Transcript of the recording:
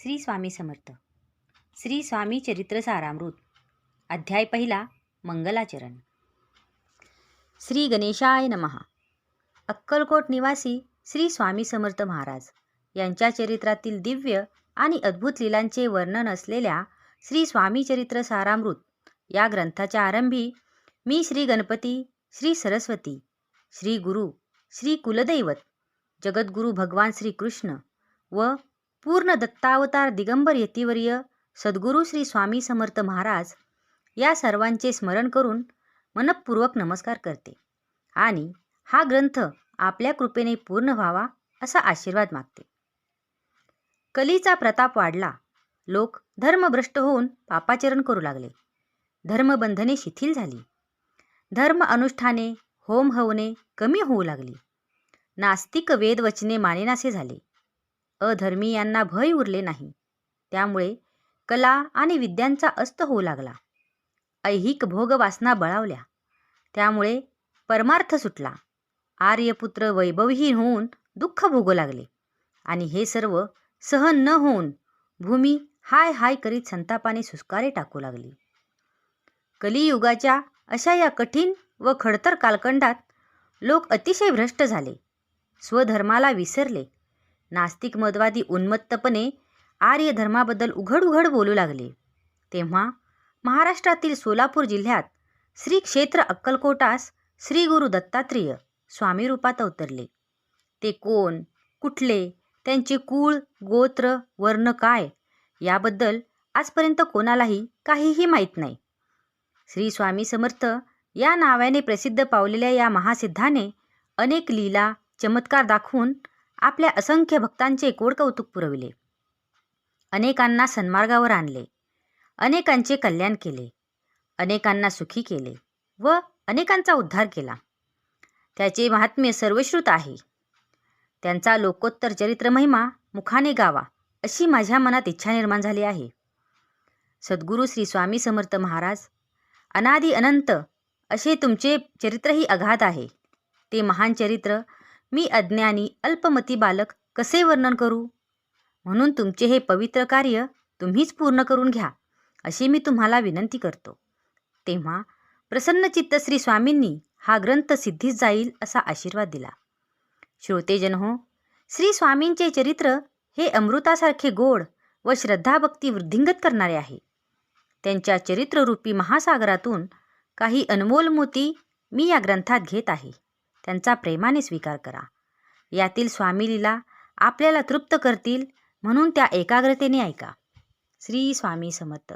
श्री स्वामी समर्थ. श्री स्वामी चरित्र सारामृत. अध्याय पहिला मंगलाचरण. श्री गणेशाय नमहा अक्कलकोट निवासी श्री स्वामी समर्थ महाराज यांच्या चरित्रातील दिव्य आणि अद्भुत लीलांचे वर्णन असलेल्या श्री स्वामी चरित्र सारामृत या ग्रंथाच्या आरंभी मी श्री गणपती श्री सरस्वती श्री गुरु श्री कुलदैवत जगद्गुरू भगवान श्रीकृष्ण व पूर्ण दत्तावतार दिगंबर यतिवर्य सद्गुरू श्री स्वामी समर्थ महाराज या सर्वांचे स्मरण करून मनपूर्वक नमस्कार करते. आणि हा ग्रंथ आपल्या कृपेने पूर्ण व्हावा असा आशीर्वाद मागते. कलीचा प्रताप वाढला. लोक धर्मभ्रष्ट होऊन पापाचरण करू लागले. धर्मबंधने शिथिल झाली. धर्म अनुष्ठाने होम हवने कमी होऊ लागली. नास्तिक वेदवचने मानेनासे झाले. अधर्मीयांना भय उरले नाही. त्यामुळे कला आणि विद्यांचा अस्त होऊ लागला. ऐहिक भोगवासना बळावल्या. त्यामुळे परमार्थ सुटला. आर्यपुत्र वैभवहीन होऊन दुःख भोगू लागले. आणि हे सर्व सहन न होऊन भूमी हाय हाय करीत संतापाने सुस्कारे टाकू लागली. कलियुगाच्या अशा या कठीण व खडतर कालखंडात लोक अतिशय भ्रष्ट झाले. स्वधर्माला विसरले. नास्तिक मदवादी उन्मत्तपणे आर्य धर्माबद्दल उघड उघड बोलू लागले. तेव्हा महाराष्ट्रातील सोलापूर जिल्ह्यात श्री क्षेत्र अक्कलकोटास श्री गुरु दत्तात्रेय स्वामी रूपात अवतरले. ते कोण कुठले त्यांचे कुळ गोत्र वर्ण काय याबद्दल आजपर्यंत कोणालाही काहीही माहीत नाही. श्री स्वामी समर्थ या नावाने प्रसिद्ध पावलेल्या या महासिद्धाने अनेक लीला चमत्कार दाखवून आपल्या असंख्य भक्तांचे कोड कौतुक पुरविले. अनेकांना सन्मार्गावर आणले. अनेकांचे कल्याण केले. अनेकांना सुखी केले व अनेकांचा उद्धार केला. त्याचे महात्म्य सर्वश्रुत आहे. त्यांचा लोकोत्तर चरित्र महिमा मुखाने गावा अशी माझ्या मनात इच्छा निर्माण झाली आहे. सद्गुरू श्री स्वामी समर्थ महाराज अनादी अनंत असे तुमचे चरित्रही अगाध आहे. ते महान चरित्र मी अज्ञानी अल्पमती बालक कसे वर्णन करू? म्हणून तुमचे हे पवित्र कार्य तुम्हीच पूर्ण करून घ्या अशी मी तुम्हाला विनंती करतो. तेव्हा प्रसन्नचित्त श्री स्वामींनी हा ग्रंथ सिद्धीस जाईल असा आशीर्वाद दिला. श्रोतेजन हो श्री स्वामींचे चरित्र हे अमृतासारखे गोड व श्रद्धाभक्ती वृद्धिंगत करणारे आहे. त्यांच्या चरित्ररूपी महासागरातून काही अनमोल मोती मी या ग्रंथात घेत आहे. त्यांचा प्रेमाने स्वीकार करा. यातील स्वामीलीला आपल्याला तृप्त करतील म्हणून त्या एकाग्रतेने ऐका. श्री स्वामी समर्थ.